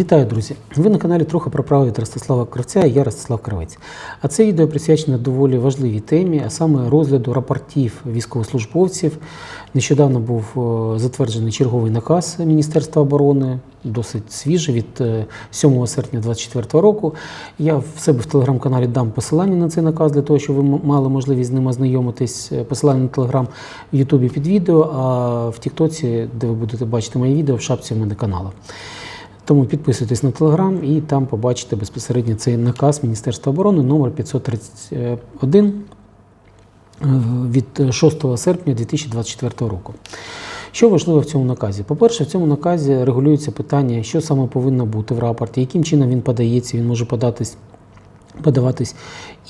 Вітаю, друзі! Ви на каналі трохи про право від Ростислава Кравця і я Ростислав Кравець. А це відео присвячено доволі важливій темі, а саме розгляду рапортів військовослужбовців. Нещодавно був е, затверджений черговий наказ Міністерства оборони, досить свіжий від е, 7 серпня 2024 року. Я в себе в телеграм-каналі дам посилання на цей наказ для того, щоб ви мали можливість з ним ознайомитись. Е, Посилання на телеграм в Ютубі під відео, а в Тіктоці, де ви будете бачити мої відео, в шапці в мене каналу. Тому підписуйтесь на телеграм і там побачите безпосередньо цей наказ Міністерства оборони номер 531 е, від 6 серпня 2024 року. Що важливо в цьому наказі? По-перше, в цьому наказі регулюється питання, що саме повинно бути в рапорті, яким чином він подається, він може податись. Подаватись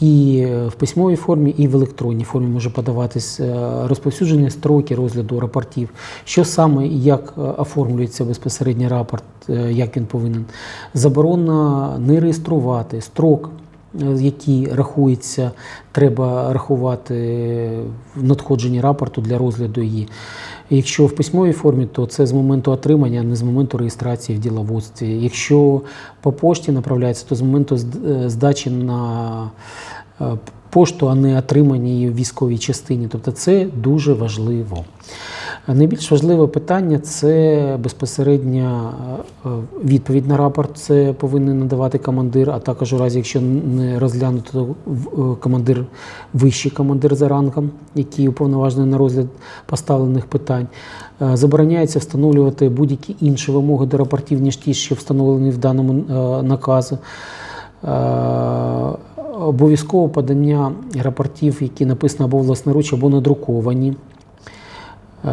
і в письмовій формі, і в електронній формі може подаватись розповсюдження розповсюджені строки розгляду рапортів, що саме і як е, оформлюється безпосередньо рапорт, е, як він повинен. Заборона не реєструвати строк, який рахується, треба рахувати в надходженні рапорту для розгляду її. Якщо в письмовій формі, то це з моменту отримання, а не з моменту реєстрації в діловодстві. Якщо по пошті направляється, то з моменту е, здачі на е, пошту, а не отримання її в військовій частині. Тобто це дуже важливо. Найбільш важливе питання це безпосередня е, відповідь на рапорт. Це повинен надавати командир, а також у разі, якщо не розглянуто, то е, командир, вищий командир за рангом, який уповноважений на розгляд поставлених питань. Е, Забороняється встановлювати будь-які інші вимоги до рапортів, ніж ті, що встановлені в даному е, наказу. Е, Обов'язково подання рапортів, які написано або власноруч, або надруковані. Е,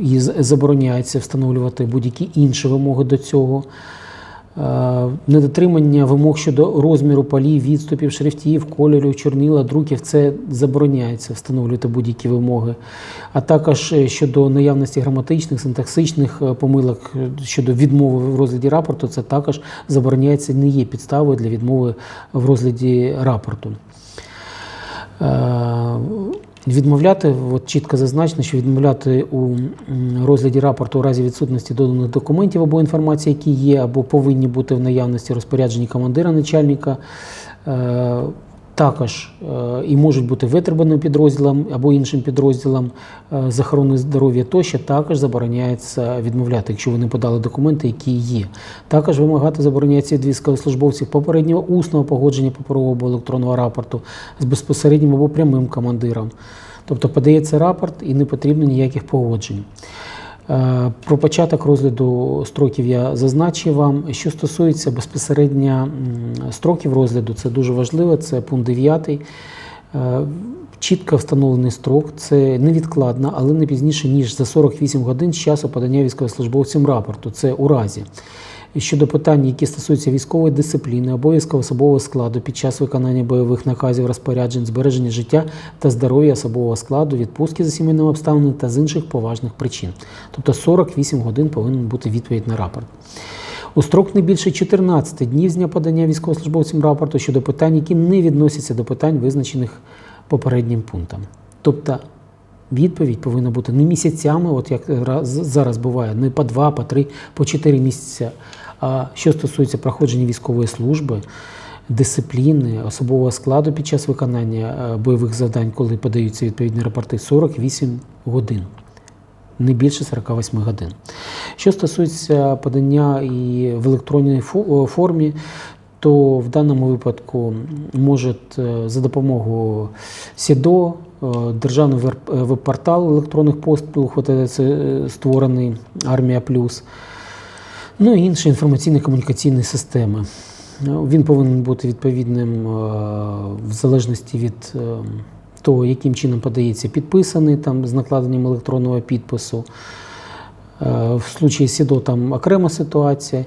І забороняється встановлювати будь-які інші вимоги до цього. Е, Недотримання вимог щодо розміру полів, відступів, шрифтів, кольорів, чорніла, друків це забороняється встановлювати будь-які вимоги. А також е, щодо наявності граматичних, синтаксичних помилок щодо відмови в розгляді рапорту, це також забороняється, не є підставою для відмови в розгляді рапорту. Е, Відмовляти, от чітко зазначено, що відмовляти у розгляді рапорту у разі відсутності доданих документів або інформації, які є, або повинні бути в наявності розпоряджені командира начальника. Також е, і можуть бути витребаним підрозділом або іншим підрозділом е, з охорони здоров'я тощо також забороняється відмовляти, якщо вони подали документи, які є. Також вимагати забороняється від військовослужбовців попереднього усного погодження паперового або електронного рапорту з безпосереднім або прямим командиром. Тобто подається рапорт і не потрібно ніяких погоджень. Е, Про початок розгляду строків я зазначив вам. Що стосується безпосередньо строків розгляду, це дуже важливо, це пункт 9. Е, Чітко встановлений строк, це невідкладно, але не пізніше, ніж за 48 годин з часу подання військовослужбовцям рапорту. Це у разі. Щодо питань, які стосуються військової дисципліни, обов'язку особового складу під час виконання бойових наказів, розпоряджень, збереження життя та здоров'я особового складу, відпустки за сімейними обставинами та з інших поважних причин. Тобто 48 годин повинен бути відповідь на рапорт. У строк не більше 14 днів з дня подання військовослужбовцям рапорту щодо питань, які не відносяться до питань, визначених попереднім пунктом. Тобто відповідь повинна бути не місяцями, от як зараз буває, не по два, по три, по чотири місяці. А що стосується проходження військової служби, дисципліни, особового складу під час виконання е, бойових завдань, коли подаються відповідні рапорти, 48 годин не більше 48 годин. Що стосується подання і в електронній формі, то в даному випадку може за допомогою СІДО, е, державний е, веб-портал електронних послуг, це створений Армія Плюс, ну і інші інформаційно-комунікаційні системи. Ну, Він повинен бути відповідним е, в залежності від е, того, яким чином подається підписаний там з накладенням електронного підпису. Е, В случаї СІДО там окрема ситуація.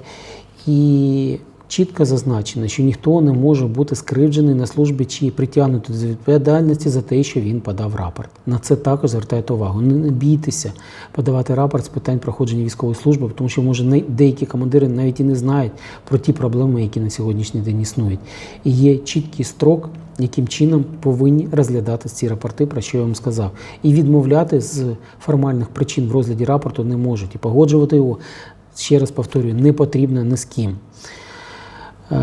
І чітко зазначено, що ніхто не може бути скривджений на службі чи притягнутий до відповідальності за те, що він подав рапорт. На це також звертайте увагу. Не бійтеся подавати рапорт з питань проходження військової служби, тому що може деякі командири навіть і не знають про ті проблеми, які на сьогоднішній день існують. І є чіткий строк, яким чином повинні розглядати ці рапорти, про що я вам сказав. І відмовляти з формальних причин в розгляді рапорту не можуть. І погоджувати його ще раз повторюю, не потрібна ні з ким. Е,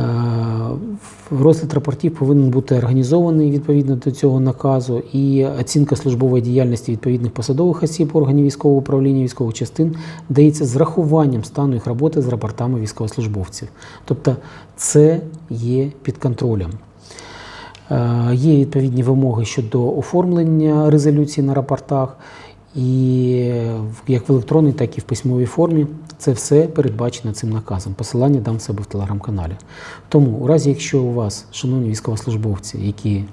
Розгляд рапортів повинен бути організований відповідно до цього наказу, і оцінка службової діяльності відповідних посадових осіб органів військового управління військових частин дається з рахуванням стану їх роботи з рапортами військовослужбовців. Тобто це є під контролем. Е, Є відповідні вимоги щодо оформлення резолюцій на рапортах, і як в електронній, так і в письмовій формі. Це все передбачено цим наказом. Посилання дам себе в телеграм-каналі. Тому, у разі, якщо у вас, шановні військовослужбовці, які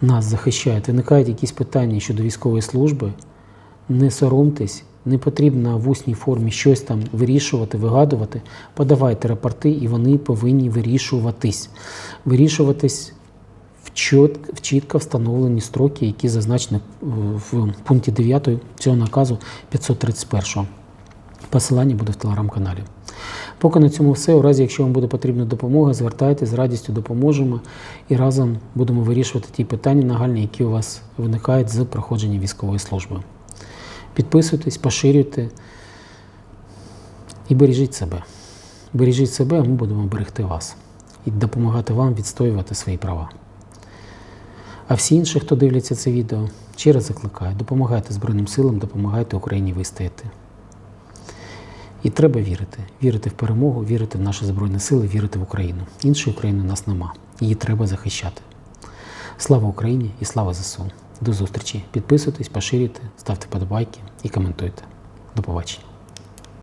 нас захищають, виникають якісь питання щодо військової служби, не соромтесь, не потрібно в усній формі щось там вирішувати, вигадувати. Подавайте рапорти, і вони повинні вирішуватись. Вирішуватись чітко встановлені строки, які зазначені е, в пункті 9 цього наказу 531. Посилання буде в телеграм-каналі. Поки на цьому все. У разі, якщо вам буде потрібна допомога, звертайтеся, з радістю допоможемо і разом будемо вирішувати ті питання нагальні, які у вас виникають з проходження військової служби. Підписуйтесь, поширюйте і бережіть себе. Бережіть себе, а ми будемо берегти вас і допомагати вам відстоювати свої права. А всі інші, хто дивляться це відео, раз закликаю, допомагайте Збройним силам, допомагайте Україні вистояти. І треба вірити. Вірити в перемогу, вірити в наші Збройні Сили, вірити в Україну. Іншої України у нас нема. Її треба захищати. Слава Україні і слава ЗСУ. До зустрічі. Підписуйтесь, поширюйте, ставте подобайки і коментуйте. До побачення.